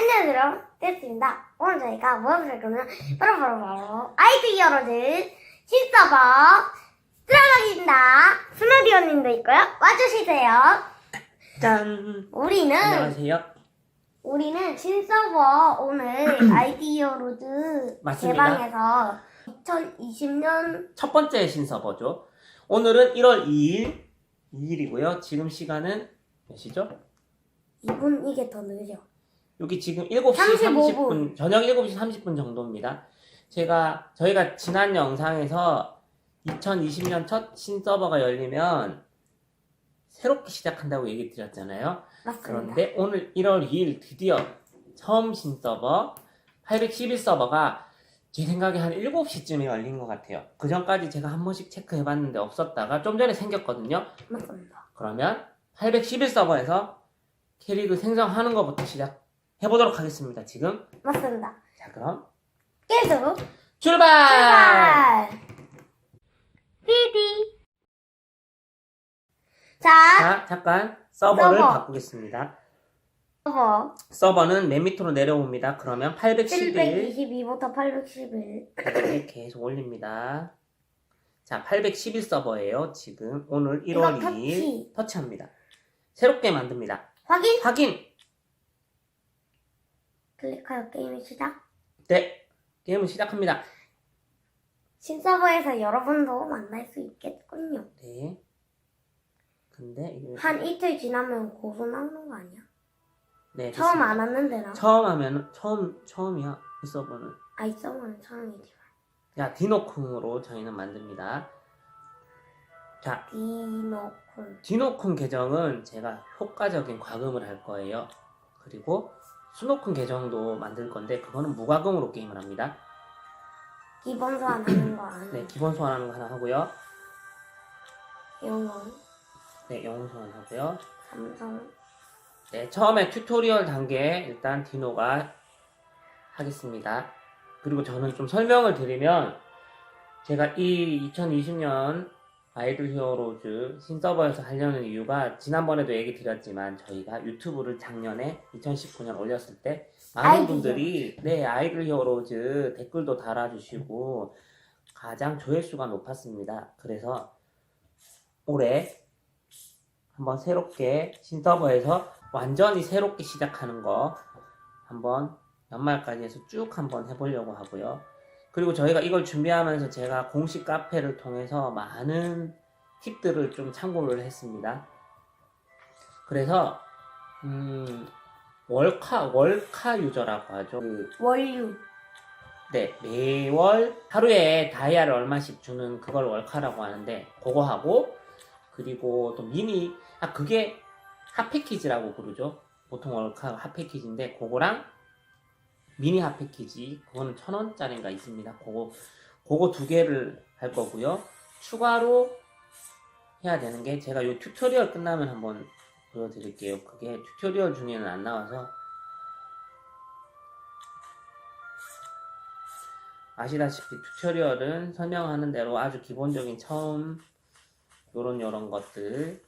안녕하세요. 됐습니다. 오늘 저희가 무엇을 할 거냐면 바로 바로 바로 아이디 여러들 신서버 들어가기입니다. 스누디오님도 있고요. 와주시세요. 짠! 우리는 안녕하세요. 우리는 신서버 오늘 아이디어로드 맞습니다. 개방해서 2020년 첫 번째 신서버죠. 오늘은 1월 2일, 2일이고요. 지금 시간은 몇 시죠? 2분 이게 더 느려. 여기 지금 7시 35 30분, 분. 저녁 7시 30분 정도입니다. 제가, 저희가 지난 영상에서 2020년 첫 신서버가 열리면 새롭게 시작한다고 얘기 드렸잖아요. 맞습니다. 그런데 오늘 1월 2일 드디어 처음 신서버 811서버가 제 생각에 한 7시쯤에 열린 것 같아요. 그 전까지 제가 한 번씩 체크해봤는데 없었다가 좀 전에 생겼거든요. 맞습니다. 그러면 811서버에서 캐릭을 생성하는 것부터 시작 해보도록 하겠습니다. 지금. 맞습니다. 자, 그럼 계속 출발! 출발! 피디 자, 자, 잠깐 서버를 서버. 바꾸겠습니다. 서버 서버는 맨 밑으로 내려옵니다. 그러면 811 722부터 811 이렇게 계속 올립니다. 자, 811 서버예요. 지금 오늘 이거 1월 터치. 2일 터치합니다. 새롭게 만듭니다. 확인 확인. 클릭하여 게임이 시작 네, 게임을 시작합니다. 신서버에서 여러분도 만날 수 있겠군요 네. 근데 이게 한 이틀 지나면 고소 나오는 거 아니야? 네, 처음 됐습니다. 안 왔는데 나 처음 하면은 처음 처음이야 이 서버는. 아이 서버는 처음이지 자, 디노콩으로 저희는 만듭니다. 자, 디노콘 디노콘 계정은 제가 효과적인 과금을 할 거예요. 그리고 스노콘 계정도 만들 건데 그거는 무과금으로 게임을 합니다. 기본 소환 하는 거 아니야 네, 기본 소환하는 거 하나 하고요. 영어 네, 영웅 소환 하고요. 삼성 네, 처음에 튜토리얼 단계 일단 디노가 하겠습니다. 그리고 저는 좀 설명을 드리면 제가 이 2020년 아이돌 히어로즈 신서버에서 하려는 이유가 지난번에도 얘기 드렸지만 저희가 유튜브를 작년에 2019년 올렸을 때 많은 아이돌 분들이 네 아이돌 히어로즈 댓글도 달아주시고 가장 조회수가 높았습니다. 그래서 올해 한번 새롭게 신서버에서 완전히 새롭게 시작하는 거 한번 연말까지 해서 쭉 한번 해보려고 하고요. 그리고 저희가 이걸 준비하면서 제가 공식 카페를 통해서 많은 팁들을 좀 참고를 했습니다. 그래서 음, 월카 월카 유저라고 하죠. 그 원류 네, 매월 하루에 다이아를 얼마씩 주는 그걸 월카라고 하는데 그거 하고 그리고 또 미니 아 그게 핫패키지라고 부르죠. 보통 월카 핫패키지인데 그거랑 미니 핫패키지 그거는 천 원짜리가 있습니다. 그거 그거 두 개를 할 거고요. 추가로 해야 되는 게 제가 요 튜토리얼 끝나면 한번 보여드릴게요. 그게 튜토리얼 중에는 안 나와서 아시다시피 튜토리얼은 설명하는 대로 아주 기본적인 처음 요런 요런 것들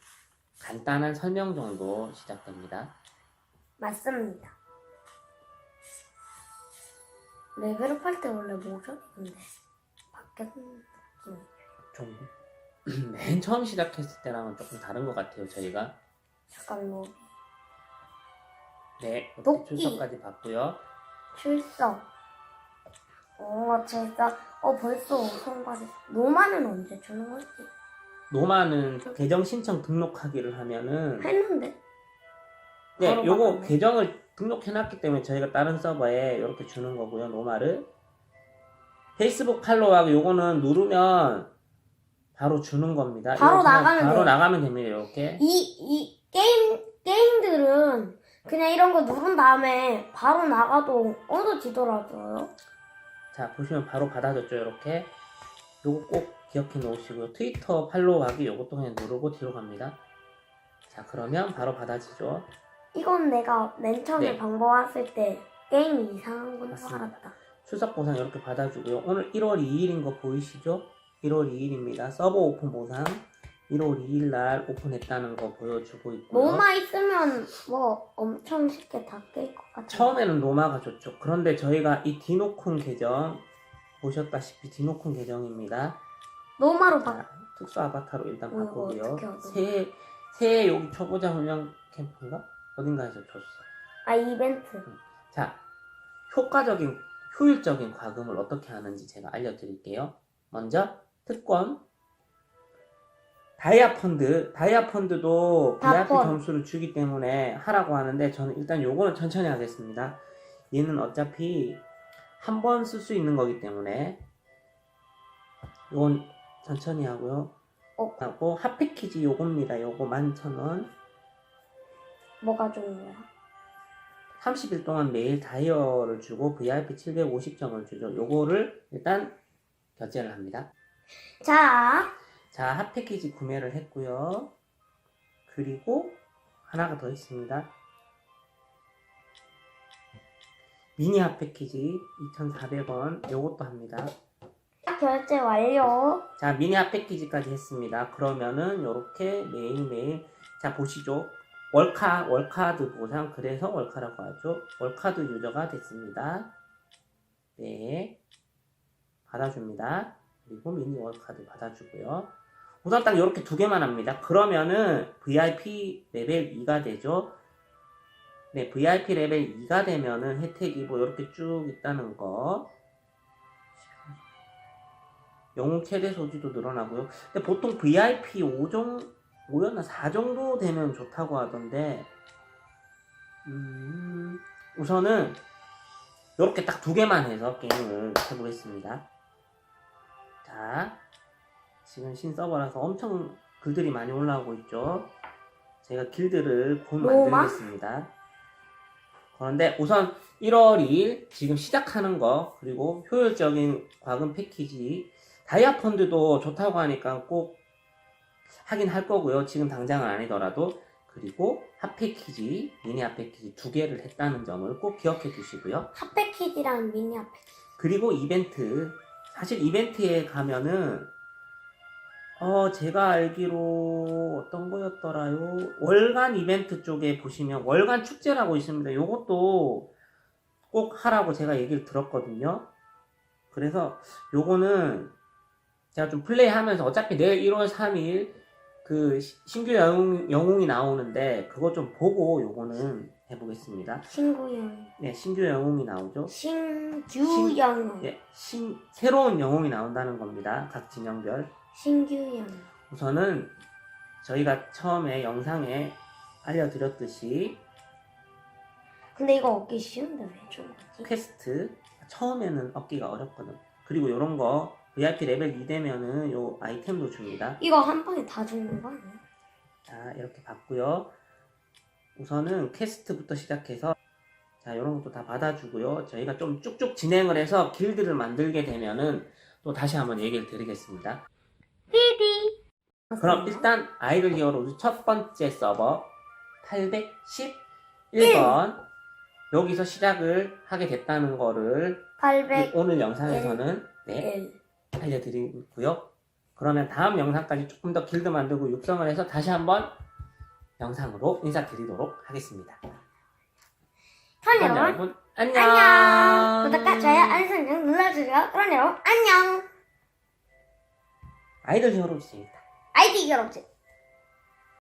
간단한 설명 정도 시작됩니다. 맞습니다 레벨업 할 때 원래 모션인데 바뀌었는 좀 맨 처음 시작했을 때랑은 조금 다른 것 같아요. 저희가 잠깐 뭐네 이렇게 도끼. 출석까지 봤고요. 출석 어 출석 어 벌써 성과됐어 노마는 언제 주는 거지? 노마는 계정 신청 등록하기를 하면은 했는데 네, 바로 요거 받았네. 계정을 등록해놨기 때문에 저희가 다른 서버에 이렇게 주는 거고요. 노마를 페이스북 팔로우하고 요거는 누르면 바로 주는 겁니다. 바로 나가면 바로 돼요. 나가면 됩니다. 이렇게 이, 이 게임, 게임들은 그냥 이런 거 누른 다음에 바로 나가도 얻어지더라고요. 자 보시면 바로 받아줬죠. 이렇게 요거 꼭 기억해 놓으시고요. 트위터 팔로우하기 요것도 그냥 누르고 뒤로 갑니다. 자 그러면 바로 받아지죠. 이건 내가 맨 처음에 네. 방법 왔을 때 게임이 이상한 건줄 맞습니다. 알았다. 출석 보상 이렇게 받아주고요. 오늘 1월 2일인 거 보이시죠? 1월 2일입니다. 서버 오픈 보상 1월 2일 날 오픈했다는 거 보여주고 있고요. 로마 있으면 뭐 엄청 쉽게 닦일 것 같아요. 처음에는 로마가 좋죠. 그런데 저희가 이 디노콘 계정 보셨다시피 디노콘 계정입니다. 로마로 바 자, 특수 아바타로 일단 어, 바꾸고요. 어떻게 하죠? 새해 새해 여기 초보자 훈련 캠프인가 어딘가에서 줬어. 아 이벤트. 자, 효과적인, 효율적인 과금을 어떻게 하는지 제가 알려드릴게요. 먼저, 특권. 다이아 펀드, 다이아 펀드도 VIP. 점수를 주기 때문에 하라고 하는데 저는 일단 요거는 천천히 하겠습니다. 얘는 어차피 한 번 쓸 수 있는 거기 때문에 요건 천천히 하고요. 어. 하고 핫패키지 요겁니다. 요거 11,000원. 뭐가 좋은 거야? 30일 동안 매일 다이어를 주고 VIP 750점을 주죠. 요거를 일단 결제를 합니다. 자, 자, 핫 패키지 구매를 했고요. 그리고 하나가 더 있습니다. 미니 핫 패키지 2,400원 요것도 합니다. 결제 완료. 자, 미니 핫 패키지까지 했습니다. 그러면은 요렇게 매일매일 자, 보시죠. 월카, 월카드 보상 그래서 월카라고 하죠. 월카드 유저가 됐습니다. 네. 받아줍니다. 그리고 미니 월카드 받아주고요. 우선 딱 이렇게 두 개만 합니다. 그러면은 VIP 레벨 2가 되죠. 네, VIP 레벨 2가 되면은 혜택이 뭐 이렇게 쭉 있다는 거. 영웅 최대 소지도 늘어나고요. 근데 보통 VIP 5정, 5였나 4 정도 되면 좋다고 하던데, 음, 우선은 이렇게 딱 두 개만 해서 게임을 해보겠습니다. 자, 지금 신서버라서 엄청 글들이 많이 올라오고 있죠. 제가 길드를 곧? 만들겠습니다. 그런데 우선 1월 2일 지금 시작하는 거 그리고 효율적인 과금 패키지 다이아 펀드도 좋다고 하니까 꼭 하긴 할 거고요. 지금 당장은 아니더라도 그리고 핫 패키지 미니 핫 패키지 두 개를 했다는 점을 꼭 기억해 주시고요. 핫패키지랑 미니 핫패키지. 그리고 이벤트 사실 이벤트에 가면은 어 제가 알기로 어떤 거였더라요 월간 이벤트 쪽에 보시면 월간 축제라고 있습니다 요것도 꼭 하라고 제가 얘기를 들었거든요 그래서 요거는 제가 좀 플레이하면서 어차피 내일 1월 3일 그 시- 신규 영웅, 영웅이 나오는데 그거 좀 보고 요거는 해보겠습니다 신구영. 네 신규 영웅이 나오죠 신규영. 예, 신, 새로운 영웅이 나온다는 겁니다. 각 진영별. 신규영. 우선은 저희가 처음에 영상에 알려드렸듯이 근데 이거 얻기 쉬운데 왜 거지? 퀘스트 처음에는 얻기가 어렵거든. 그리고 이런 거 VIP 레벨 2 되면은 요 아이템도 줍니다. 이거 한 방에 다 주는 거 아니야? 자 이렇게 받고요. 우선은 퀘스트부터 시작해서 자 이런 것도 다 받아주고요. 저희가 좀 쭉쭉 진행을 해서 길드를 만들게 되면은 또 다시 한번 얘기를 드리겠습니다. 삐삐. 그럼 일단 아이들 히어로즈 첫 번째 서버 811번 여기서 시작을 하게 됐다는 거를 이 800. 오늘 영상에서는 네, 1. 알려드리고요. 그러면 다음 영상까지 조금 더 길드 만들고 육성을 해서 다시 한번 영상으로 인사드리도록 하겠습니다. 그럼 그럼 여러분, 여러분 안녕. 안녕. 구독과 좋아요, 알림 설정 눌러주세요. 그럼 여러분, 안녕. 아이들 히어로즈 재밌다. 아이디 여러분.